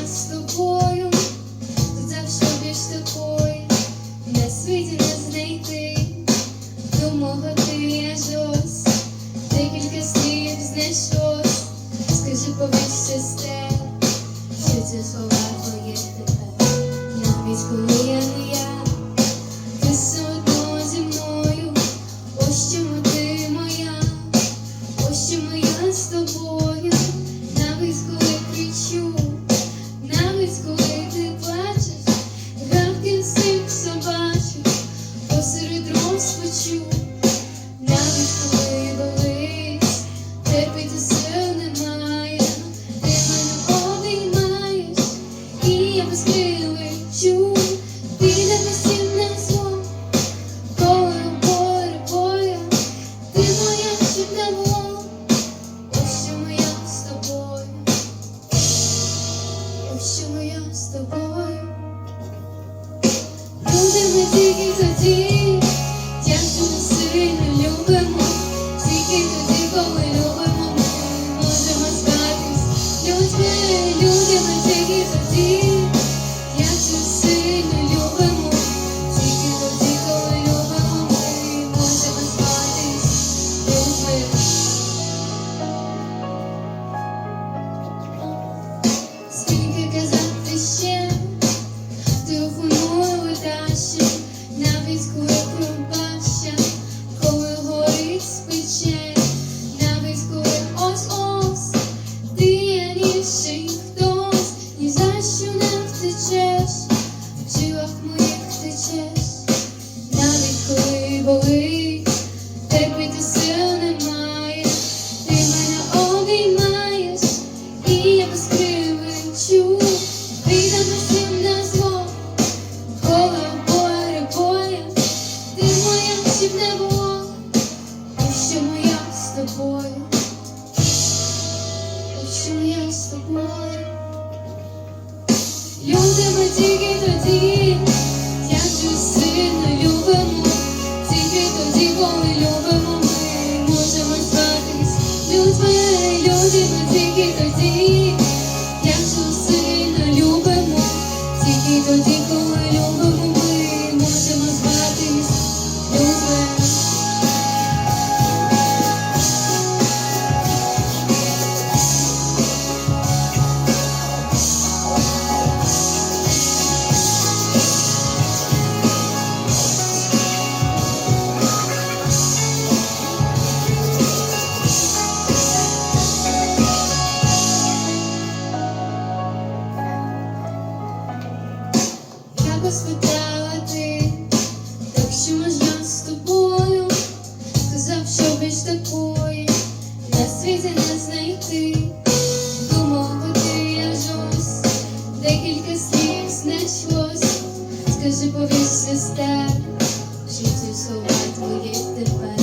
я з тобою, завжди більш такої, на світі не знайти, до мого ти я жос, декілька слів знайшов, скажи побільше сте, що ці слова твоє тепер, навіть коли я не. Розпачу, навіть коли болить, терпіти сил немає, ти мене обіймаєш, і я без жилах моїх течеш, навіть коли болить, терпіти сил немає, ти мене обіймаєш, і я без кривичу, прийдемо всім на зло. Коли горе боя, ти моя щоб не було, і що моя з тобою, і що я з тобою. Спитала ти, так що можна з тобою, сказав, що більш такої на світі не знайти. Думав, би ти жось, декілька слів знайшлось. Скажи, повісся сестер, в житті слова твої тепер.